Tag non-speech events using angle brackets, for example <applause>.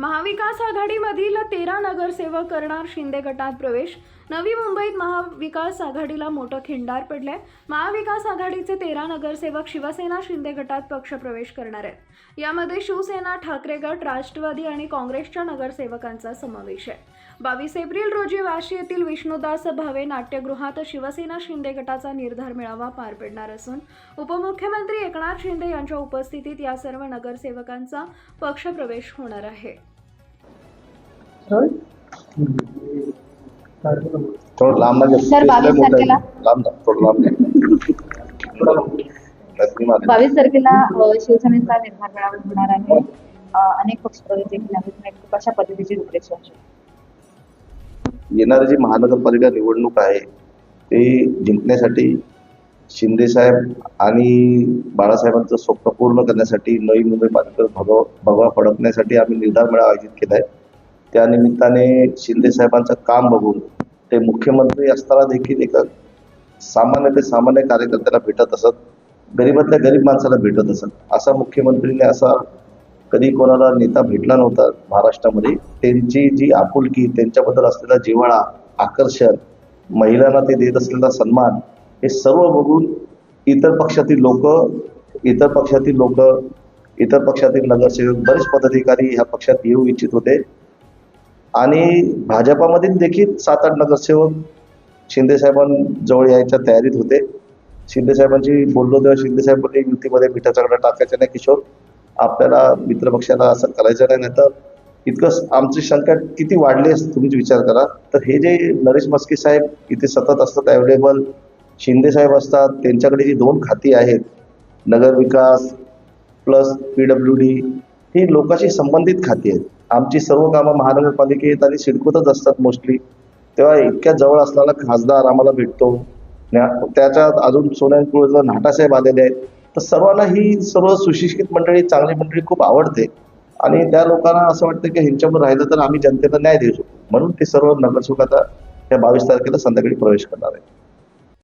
महाविकास आघाडीमधील तेरा नगरसेवक करणार शिंदे गटात प्रवेश. नवी मुंबईत महाविकास आघाडीला मोठं खिंडार पडलंय. महाविकास आघाडीचे तेरा नगरसेवक शिवसेना शिंदे गटात पक्षप्रवेश करणार आहेत. यामध्ये शिवसेना ठाकरे गट राष्ट्रवादी आणि काँग्रेसच्या नगरसेवकांचा समावेश आहे. बावीस एप्रिल रोजी वाशी येथील विष्णुदास भावे नाट्यगृहात शिवसेना शिंदे गटाचा निर्धार मेळावा पार पडणार असून उपमुख्यमंत्री एकनाथ शिंदे यांच्या उपस्थितीत या सर्व नगरसेवकांचा पक्षप्रवेश होणार आहे. थोडं लांब म्हणजे सर, बावीस तारखेला? लांब जा, थोडं लांब जा. <laughs> लक्ष्मी माते. बावीस तारखेला अ, शिवसेनेचा निर्धार मेळावा होणार आहे अ, अनेक पक्षप्रवेश देखील आहेत नेमकी कशा पद्धतीची रूपरेषा आहे? येणारी जी महानगरपालिका निवडणूक आहे ते जिंकण्यासाठी शिंदे साहेब आणि बाळासाहेबांचं स्वप्न पूर्ण करण्यासाठी नवी मुंबई पालिका भगव भगवा फडकण्यासाठी आम्ही निर्धार मेळावा आयोजित केला आहे त्यानिमित्ताने शिंदेसाहेबांचं शिंदे साहेबांचं काम बघून ते मुख्यमंत्री असताना देखील एका सामान्य ते सामान्य कार्यकर्त्याला भेटत असत गरीबातल्या गरीब माणसाला भेटत असत. असा मुख्यमंत्रीने असा कधी कोणाला नेता भेटला नव्हता महाराष्ट्रामध्ये. त्यांची जी आपुलकी त्यांच्याबद्दल असलेला जिव्हाळा आकर्षण महिलांना ते देत असलेला सन्मान हे सर्व बघून इतर पक्षातील लोक इतर पक्षातील लोक इतर पक्षातील नगरसेवक बरेच पदाधिकारी ह्या पक्षात येऊ इच्छित होते. आणि भाजपामधील देखील सात आठ नगरसेवक शिंदे साहेबांजवळ यायच्या तयारीत होते. शिंदेसाहेबांची बोललो तेव्हा शिंदे युतीमध्ये मिठाचा गडा टाकायचा नाही किशोर. आपल्याला मित्रपक्षाला असं करायचं नाही नाही तर इतकं आमची शंका किती वाढली असते तुम्हीच विचार करा. तर हे जे नरेश मस्के साहेब इथे सतत असतात अवेलेबल शिंदे साहेब असतात त्यांच्याकडे जी दोन खाती आहेत नगर विकास प्लस पी डब्ल्यू डी ही लोकांशी संबंधित खाती आहेत. आमची सर्व कामं महानगरपालिकेत आणि सिडकोतच असतात मोस्टली तेव्हा इतक्या जवळ असलेला खासदार आम्हाला भेटतो. न्या- त्याच्यात अजून सोन्यांकुळला नाटासाहेब आलेले आहेत तर सर्वांना ही सर्व सुशिक्षित मंडळी चांगली मंडळी खूप आवडते. आणि त्या लोकांना असं वाटतं की ह्यांच्यावर राहिलं तर आम्ही जनतेला न्याय देऊ शकतो म्हणून ते सर्व नगरसेवक आता या बावीस तारखेला संध्याकाळी प्रवेश करणार आहे